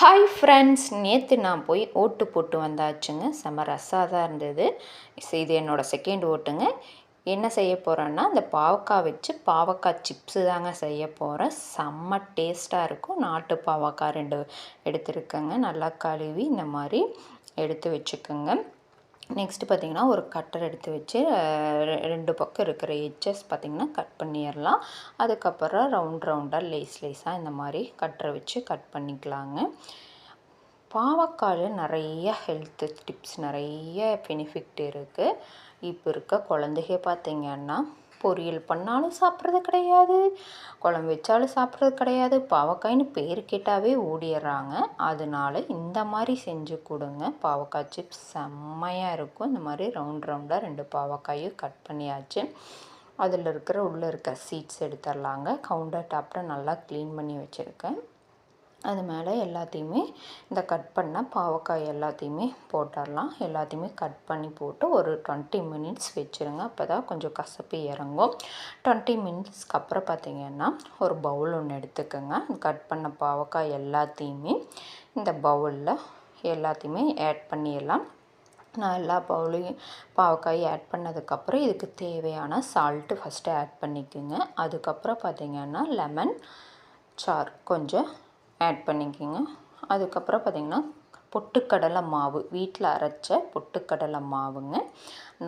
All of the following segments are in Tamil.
ஹாய் ஃப்ரெண்ட்ஸ் நேற்று நான் போய் ஓட்டு போட்டு வந்தாச்சுங்க. செம்ம ரஸ்ஸாக தான் இருந்தது இது என்னோடய செகண்ட் ஓட்டுங்க. என்ன செய்ய போகிறேன்னா இந்த பாவக்காய் வச்சு பாவக்காய் சிப்ஸு தாங்க செய்ய போகிறேன் செம்ம டேஸ்ட்டாக இருக்கும். நாட்டு பாவக்காய் ரெண்டு எடுத்துருக்கேங்க. நல்லா கழுவி இந்த மாதிரி எடுத்து வச்சுக்கோங்க. நெக்ஸ்ட்டு பார்த்திங்கன்னா ஒரு கட்டர் எடுத்து வச்சு ரெண்டு பக்கம் இருக்கிற எட்ஜஸ் பார்த்திங்கன்னா கட் பண்ணிடலாம். அதுக்கப்புறம் ரவுண்ட் ரவுண்டாக லேஸ் லேஸாக இந்த மாதிரி கட்டரை வச்சு கட் பண்ணிக்கலாங்க. பாவக்காயில் நிறைய ஹெல்த் டிப்ஸ் நிறைய பெனிஃபிட் இருக்குது இப்போ இருக்க குழந்தைக பார்த்திங்கன்னா பொரியல் பண்ணாலும் சாப்பிட்றது கிடையாது. குழம்பு வச்சாலும் சாப்பிட்றது கிடையாது. பாவக்காய்னு பேர் கேட்டாவே ஓடிடுறாங்க. அதனால இந்த மாதிரி செஞ்சு கொடுங்க. பாவக்காய் சிப்ஸ் செம்மையாக இருக்கும். இந்த மாதிரி ரவுண்ட் ரவுண்டாக ரெண்டு பாவக்காயும் கட் பண்ணியாச்சு. அதில் இருக்கிற உள்ளே இருக்க சீட்ஸ் எடுத்துடலாங்க. கவுண்டர் டாப்பில் நல்லா க்ளீன் பண்ணி வச்சுருக்கேன். அது மேலே எல்லாத்தையுமே இந்த கட் பண்ண பாவக்காய் எல்லாத்தையுமே போட்டுடலாம். எல்லாத்தையுமே கட் பண்ணி போட்டு ஒரு டுவெண்ட்டி மினிட்ஸ் வச்சுருங்க. அப்போ தான் கொஞ்சம் கசப்பு இறங்கும். டுவெண்ட்டி மினிட்ஸ்க்கு அப்புறம் பார்த்திங்கன்னா ஒரு பவுல் ஒன்று எடுத்துக்கோங்க. கட் பண்ண பாவக்காய் எல்லாத்தையுமே இந்த பவுலில் எல்லாத்தையுமே ஆட் பண்ணிடலாம். நான் எல்லா பவுலையும் பாவக்காய் ஆட் பண்ணதுக்கப்புறம் இதுக்கு தேவையான சால்ட்டு ஃபஸ்ட்டு ஆட் பண்ணிக்கோங்க. அதுக்கப்புறம் பார்த்திங்கன்னா லெமன் சார் கொஞ்சம் ஆட் பண்ணிக்கோங்க. அதுக்கப்புறம் பார்த்திங்கன்னா பொட்டுக்கடலை மாவு. வீட்டில் அரைச்ச பொட்டுக்கடலை மாவுங்க.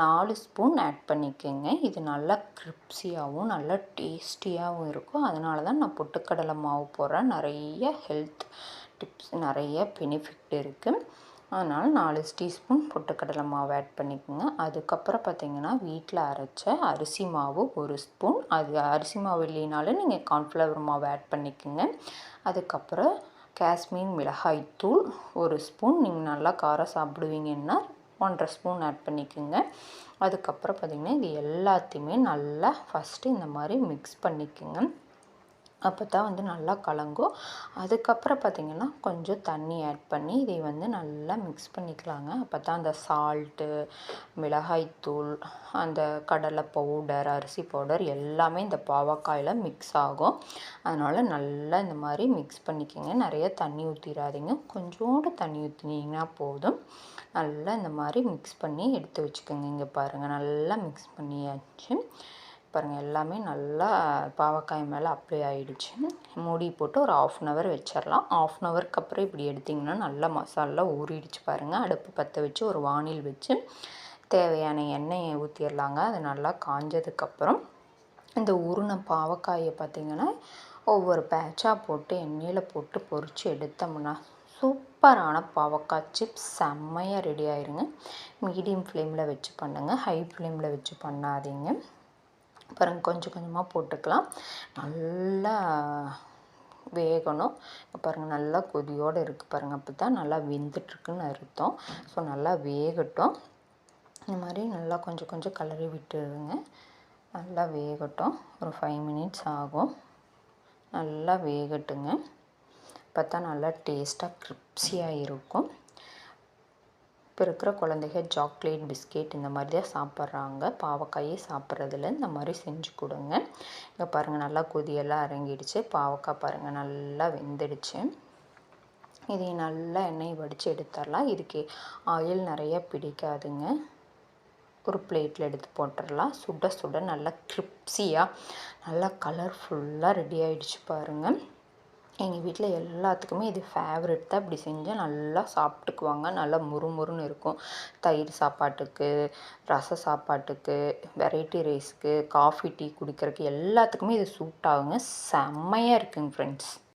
நாலு ஸ்பூன் ஆட் பண்ணிக்கோங்க. இது நல்லா கிரிப்ஸியாகவும் நல்லா டேஸ்டியாகவும் இருக்கும். அதனால தான் நான் பொட்டுக்கடலை மாவு போடுறேன். நிறைய ஹெல்த் டிப்ஸ் நிறைய பெனிஃபிட் இருக்குது அதனால் நாலு டீஸ்பூன் பொட்டுக்கடலை மாவு ஆட் பண்ணிக்கோங்க. அதுக்கப்புறம் பார்த்திங்கன்னா வீட்டில் அரைச்ச அரிசி மாவு ஒரு ஸ்பூன். அது அரிசி மாவு இல்லைனாலும் நீங்கள் கார்ன்ஃப்ளவர் மாவு ஆட் பண்ணிக்கோங்க. அதுக்கப்புறம் காஷ்மீர் மிளகாய்த்தூள் ஒரு ஸ்பூன். நீங்கள் நல்லா காரம் சாப்பிடுவீங்கன்னா ஒன்றரை ஸ்பூன் ஆட் பண்ணிக்கோங்க. அதுக்கப்புறம் பார்த்திங்கன்னா இது எல்லாத்தையுமே நல்லா ஃபஸ்ட்டு இந்த மாதிரி மிக்ஸ் பண்ணிக்கோங்க. அப்போ தான் வந்து நல்லா கலங்கும். அதுக்கப்புறம் பார்த்திங்கன்னா கொஞ்சம் தண்ணி ஆட் பண்ணி இதை வந்து நல்லா மிக்ஸ் பண்ணிக்கலாங்க. அப்போ தான் அந்த சால்ட்டு மிளகாய்த்தூள் அந்த கடலை பவுடர் அரிசி பவுடர் எல்லாமே இந்த பாவக்காயில் மிக்ஸ் ஆகும். அதனால் நல்லா இந்த மாதிரி மிக்ஸ் பண்ணிக்கோங்க. நிறைய தண்ணி ஊற்றிடாதீங்க கொஞ்சோண்டு தண்ணி ஊற்றினீங்கன்னா போதும். நல்லா இந்த மாதிரி மிக்ஸ் பண்ணி எடுத்து வச்சுக்கோங்க. இங்கே பாருங்கள் நல்லா மிக்ஸ் பண்ணியாச்சு. பாருங்கள் எல்லாமே நல்லா பாவக்காய் மேலே அப்ளை ஆகிடுச்சு மூடி போட்டு ஒரு ஆஃப் அன் ஹவர் வச்சிடலாம் ஆஃப் அன் ஹவருக்கு அப்புறம் இப்படி எடுத்திங்கன்னா நல்லா மசாலா ஊறிடுச்சு பாருங்கள் அடுப்பு பற்ற வச்சு ஒரு வானில் வச்சு தேவையான எண்ணெயை ஊற்றிடலாங்க அது நல்லா காஞ்சதுக்கப்புறம் இந்த உருணை பாவக்காயை பார்த்திங்கன்னா ஒவ்வொரு பேட்சாக போட்டு எண்ணெயில் போட்டு பொறிச்சு எடுத்தோம்னா சூப்பரான பாவக்காய் சிப்ஸ் செம்மையாக ரெடி ஆயிருங்க. மீடியம் ஃப்ளேமில் வச்சு பண்ணுங்கள் ஹை ஃப்ளேமில் வச்சு பண்ணாதீங்க. பாருங்கள் கொஞ்சம் கொஞ்சமாக போட்டுக்கலாம். நல்லா வேகணும். பாருங்கள் நல்லா கொதியோடு இருக்குது பாருங்கள் அப்போ தான் நல்லா வெந்துட்டுருக்குன்னு அர்த்தம். ஸோ நல்லா வேகட்டும். இந்த மாதிரி நல்லா கொஞ்சம் கொஞ்சம் கலரி விட்டுருங்க நல்லா வேகட்டும். ஒரு ஃபைவ் மினிட்ஸ் ஆகும். நல்லா வேகட்டுங்க. பார்த்தா தான் நல்லா டேஸ்ட்டாக கிரிப்ஸியாக இருக்கும். இப்போ இருக்கிற குழந்தைங்க சாக்லேட் பிஸ்கெட் இந்த மாதிரி தான் சாப்பிட்றாங்க. பாவக்காயே சாப்பிட்றதுல இந்த மாதிரி செஞ்சு கொடுங்க. இங்கே பாருங்கள் நல்லா கொதியெல்லாம் இறங்கிடுச்சு. பாவக்காய் பாருங்கள் நல்லா வெந்துடுச்சு. இதை நல்லா எண்ணெய் வடித்து எடுத்துடலாம். இதுக்கு ஆயில் நிறைய பிடிக்காதுங்க. ஒரு பிளேட்டில் எடுத்து போட்டுடலாம். சுட சுட நல்லா கிரிப்ஸியாக நல்லா கலர்ஃபுல்லாக ரெடி ஆகிடுச்சு பாருங்கள் எங்கள் வீட்டில் எல்லாத்துக்குமே இது ஃபேவரெட் தான். இப்படி செஞ்சால் நல்லா சாப்பிட்டுக்குவாங்க. நல்லா முறுமுறுன்னு இருக்கும். தயிர் சாப்பாட்டுக்கு ரச சாப்பாட்டுக்கு வெரைட்டி ரைஸ்க்கு காஃபி டீ குடிக்கிறதுக்கு எல்லாத்துக்குமே இது சூட் ஆகுங்க. செம்மையாக இருக்குங்க ஃப்ரெண்ட்ஸ்